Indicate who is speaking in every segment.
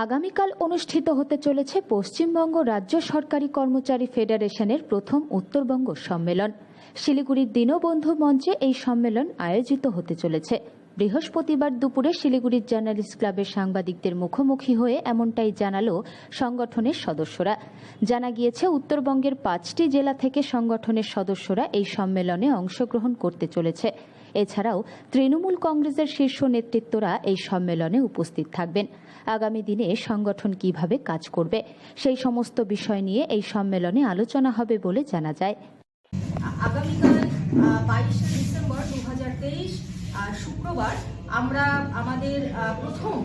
Speaker 1: আগামীকাল অনুষ্ঠিত হতে চলেছে পশ্চিমবঙ্গ রাজ্য সরকারি কর্মচারী ফেডারেশনের প্রথম উত্তরবঙ্গ সম্মেলন। শিলিগুড়ির দীনবন্ধু মঞ্চে এই সম্মেলন আয়োজিত হতে চলেছে। বৃহস্পতিবার দুপুরে শিলিগুড়ির জার্নালিস্ট ক্লাবের সাংবাদিকদের মুখোমুখি হয়ে এমনটাই জানালো সংগঠনের সদস্যরা। জানা গিয়েছে, উত্তরবঙ্গের পাঁচটি জেলা থেকে সংগঠনের সদস্যরা এই সম্মেলনে অংশগ্রহণ করতে চলেছে। এছাড়াও তৃণমূল কংগ্রেসের শীর্ষ নেতৃত্বরা এই সম্মেলনে উপস্থিত থাকবেন। আগামী দিনে সংগঠন কীভাবে কাজ করবে, সেই সমস্ত বিষয় নিয়ে এই সম্মেলনে আলোচনা হবে বলে জানা যায়।
Speaker 2: শুক্রবার আমরা আমাদের প্রথম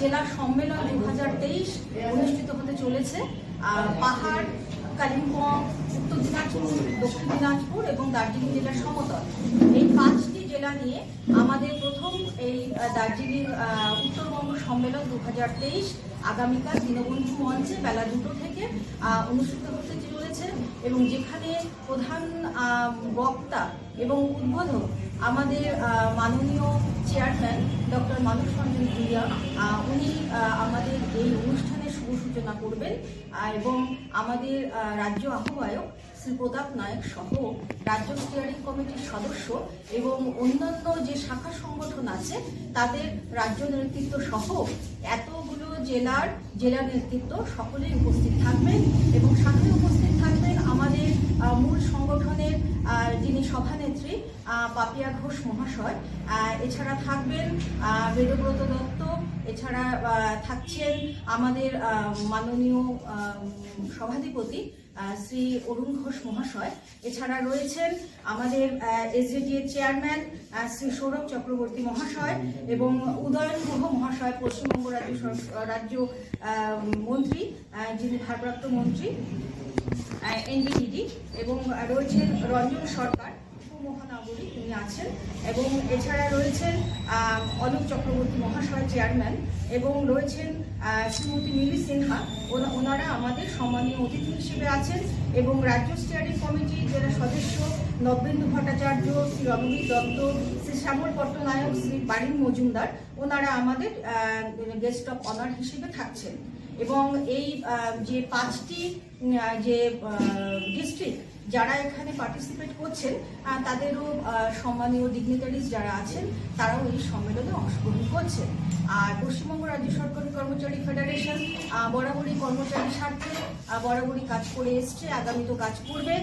Speaker 2: জেলা সম্মেলন দু হাজার তেইশ অনুষ্ঠিত হতে চলেছে। পাহাড় কালিম্পং, উত্তর দিনাজপুর, দক্ষিণ দিনাজপুর এবং দার্জিলিং জেলার সমতল। এই পাঁচটি জেলা নিয়ে আমাদের প্রথম এই দার্জিলিং উত্তরবঙ্গ সম্মেলন দু হাজার তেইশ। আগামীকাল দীনবন্ধু মঞ্চে বেলা দুটো থেকে অনুষ্ঠিত হতে চলেছে এবং যেখানে প্রধান বক্তা এবং উদ্বোধক আমাদের মাননীয় চেয়ারম্যান ডক্টর মানস রঞ্জন ভূঁইয়া উনি আমাদের এই অনুষ্ঠানের শুভ সূচনা করবেন এবং আমাদের রাজ্য আহ্বায়ক শ্রী প্রতাপ নায়ক সহ রাজ্য স্টিয়ারিং কমিটির সদস্য এবং অন্যান্য যে শাখা সংগঠন আছে, তাদের রাজ্য নেতৃত্ব সহ এতগুলো জেলার জেলা নেতৃত্ব সকলেই উপস্থিত থাকবেন এবং সাথে উপস্থিত থাকবেন আমাদের সংগঠনের যিনি সভানেত্রী পাপিয়া ঘোষ মহাশয়। এছাড়া থাকবেন বেদব্রত দত্ত, এছাড়া থাকছেন আমাদের মাননীয় সভাধিপতি শ্রী অরুণ ঘোষ মহাশয়। এছাড়া রয়েছেন আমাদের এসজেডি এর চেয়ারম্যান শ্রী সৌরভ চক্রবর্তী মহাশয় এবং উদয়ন গুহ মহাশয়, পশ্চিমবঙ্গ রাজ্য রাজ্য মন্ত্রী যিনি ভারপ্রাপ্ত মন্ত্রী। এনবিডিডি এবং রয়েছেন রঞ্জন সরকার, উপমহানগরী তিনি আছেন, এবং এছাড়া রয়েছেন অলোক চক্রবর্তী মহাশয় চেয়ারম্যান এবং রয়েছেন শ্রীমতী মিলি সিনহা। ওনা- ওনারা আমাদের সম্মানীয় অতিথি হিসেবে আছেন এবং রাজ্য স্টিয়ারিং কমিটি যারা সদস্য নবেন্দু ভট্টাচার্য, শ্রী রণবীর দত্ত, শ্রী শ্যামল পট্টনায়ক, শ্রী বারিন মজুমদার, ওনারা আমাদের গেস্ট অফ অনার হিসেবে থাকছেন। এবং এই যে পাঁচটি যে ডিস্ট্রিক্ট যারা এখানে পার্টিসিপেট করছেন তাদেরও সম্মানীয় ডিগনিটারিজ যারা আছেন, তারাও এই সম্মেলনে অংশগ্রহণ করছেন। আর পশ্চিমবঙ্গ রাজ্য সরকারি কর্মচারী ফেডারেশন বরাবরই কর্মচারী স্বার্থে বরাবরই কাজ করে এসছে, আগামী তো কাজ করবে।